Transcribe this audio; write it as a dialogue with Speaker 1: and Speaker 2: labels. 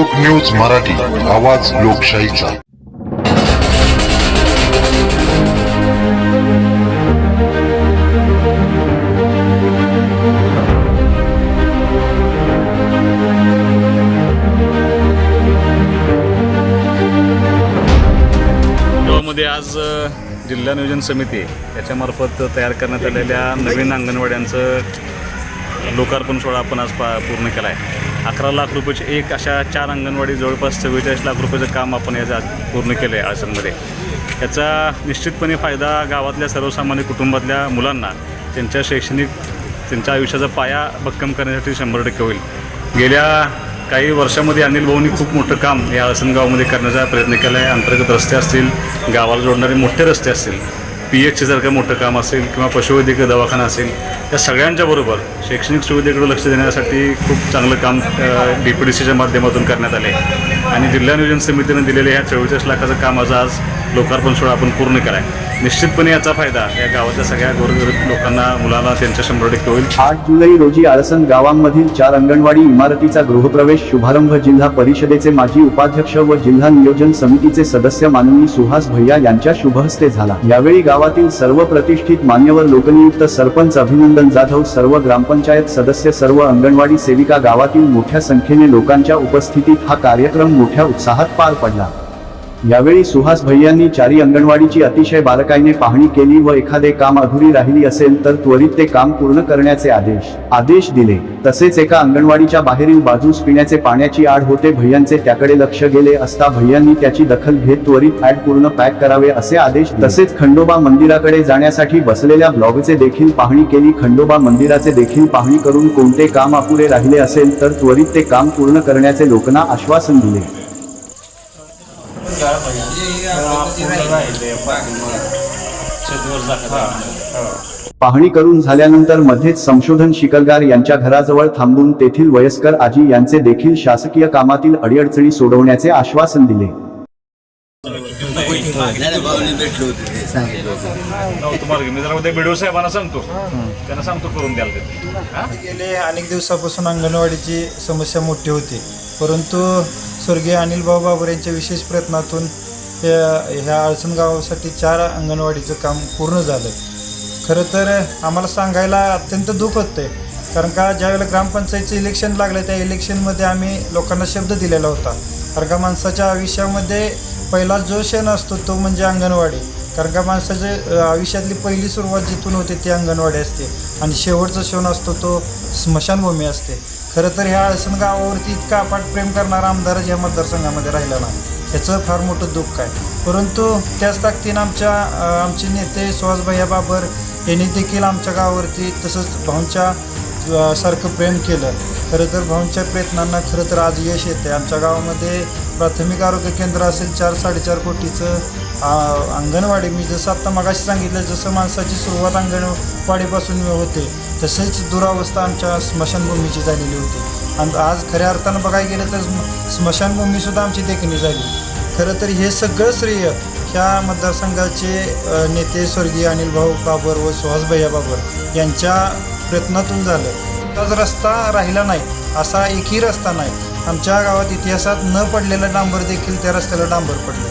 Speaker 1: लोक न्यूज मराठी आवाज लोकशाहीचा.
Speaker 2: मध्ये आज जिल्हा नियोजन समिती याच्यामार्फत तयार करण्यात आलेल्या नवीन अंगणवाड्यांचं लोकार्पण सोहळा आपण आज पा पूर्ण केला आहे अकरा लाख रुपयाचे एक अशा चार अंगणवाडी जवळपास चव्वेचाळीस लाख रुपयाचं काम आपण याचं पूर्ण केलं आहे आसनमध्ये याचा निश्चितपणे फायदा गावातल्या सर्वसामान्य कुटुंबातल्या मुलांना त्यांच्या शैक्षणिक त्यांच्या आयुष्याचा पाया भक्कम करण्यासाठी शंभर टक्के होईल. गेल्या काही वर्षामध्ये अनिल भाऊंनी खूप मोठं काम या आसनगावमध्ये करण्याचा प्रयत्न केला आहे. अंतर्गत रस्ते असतील गावाला जोडणारे मोठे रस्ते असतील पी एच सारखं मोठं काम असेल किंवा पशुवैद्यकीय दवाखाना असेल या सगळ्यांच्या बरोबर शैक्षणिक सुविधेकडे लक्ष देण्यासाठी खूप चांगलं काम डी पी डी सीच्या माध्यमातून करण्यात आले आणि जिल्हा नियोजन समितीनं दिलेल्या ह्या चव्वेचाळीस लाखाचं काम आज आज लोकार्पण सोहळा आपण पूर्ण कराय आहे निश्चितपणे याचा फायदा या गावाच्या सगळ्या गोरगरीब लोकांना मुलांना त्यांच्या शंभर टक्के होईल.
Speaker 3: आठ जुलै रोजी आळसन गावांमधील चार अंगणवाडी इमारतीचा गृहप्रवेश शुभारंभ जिल्हा परिषदेचे माजी उपाध्यक्ष व जिल्हा नियोजन समितीचे सदस्य माननीय सुहास भैया यांच्या शुभहस्ते झाला. यावेळी गावातील सर्व प्रतिष्ठित मान्यवर लोकनियुक्त सरपंच अभिनंदन जाधव सर्व ग्रामपंचायत सदस्य सर्व अंगणवाडी सेविका गावातील मोठ्या संख्येने लोकांच्या उपस्थितीत हा कार्यक्रम मोठ्या उत्साहात पार पडला. यावेळी सुहास भैयांनी चारी अंगणवाडीची अतिशय बारकाईने पाहणी केली व एखादे काम अधुरी राहिली असेल तर त्वरित ते काम पूर्ण करण्याचे आदेश आदेश दिले. तसेच एका अंगणवाडीच्या बाहेरील बाजूस पिण्याचे पाण्याची आड होते भैयांचे त्याकडे लक्ष गेले असता भैयांनी त्याची दखल घेत त्वरित ऍड पूर्ण पॅक करावे असे आदेश तसेच खंडोबा मंदिराकडे जाण्यासाठी बसलेल्या ब्लॉगचे देखील पाहणी केली. खंडोबा मंदिराचे देखील पाहणी करून कोणते काम अपुरे राहिले असेल तर त्वरित ते काम पूर्ण करण्याचे लोकांना आश्वासन दिले. पाहणी करून झाल्यानंतर मध्येच संशोधन शिकलगार यांच्या घराजवळ थांबून तेथील वयस्कर आजी यांचे देखील शासकीय कामातील अडीअडचणी सोडवण्याचे आश्वासन दिले.
Speaker 2: तुम्हाला साहेबांना सांगतो त्यांना सांगतो करून द्याल
Speaker 4: गेले अनेक दिवसापासून अंगणवाडीची समस्या मोठी होती. परंतु स्वर्गीय अनिल बाबर यांच्या विशेष प्रयत्नातून ह्या ह्या गावासाठी चार अंगणवाडीचं काम पूर्ण झालं खरं तर आम्हाला सांगायला अत्यंत दुःख होतं कारण का ज्यावेळेला ग्रामपंचायतचं इलेक्शन लागलं त्या इलेक्शनमध्ये आम्ही लोकांना शब्द दिलेला होता. कारण का माणसाच्या आयुष्यामध्ये पहिला जो क्षण असतो तो म्हणजे अंगणवाडी. कारण का माणसाच्या आयुष्यातली पहिली सुरुवात जिथून होते ती अंगणवाडी असते. आणि शेवटचा क्षण असतो तो स्मशानभूमी असते. खरं तर ह्या आळसण गावावरती इतका अपाट प्रेम करणारा आमदारच या मतदारसंघामध्ये राहिला नाही. ह्याचं फार मोठं दुःख आहे. परंतु त्याच ताकदीनं आमच्या आमचे नेते सुहासभैया बाबर यांनी देखील आमच्या गावावरती तसंच भाऊंच्या सारखं प्रेम केलं. खरं तर भाऊंच्या प्रयत्नांना खरं तर आज यश येते आमच्या गावामध्ये प्राथमिक आरोग्य केंद्र असेल चार साडेचार कोटीचं अंगणवाडी. मी जसं आत्ता मगाशी सांगितलं जसं माणसाची सुरुवात अंगणवाडीपासून होते तसेच दुरावस्था आमच्या स्मशानभूमीची झालेली होती. आणि आज खऱ्या अर्थानं बघायला गेलं तर स्म- स्मशानभूमीसुद्धा आमची देखणी झाली. खरं तर हे सगळं श्रेय ह्या मतदारसंघाचे नेते स्वर्गीय अनिल भाऊ बाबर व सुहास भैया बाबर यांच्या प्रयत्नातून झालं. तोच रस्ता राहिला नाही असा एकही रस्ता नाही. आमच्या गावात इतिहासात न पडलेला डांबर देखील त्या रस्त्याला डांबर पडलं.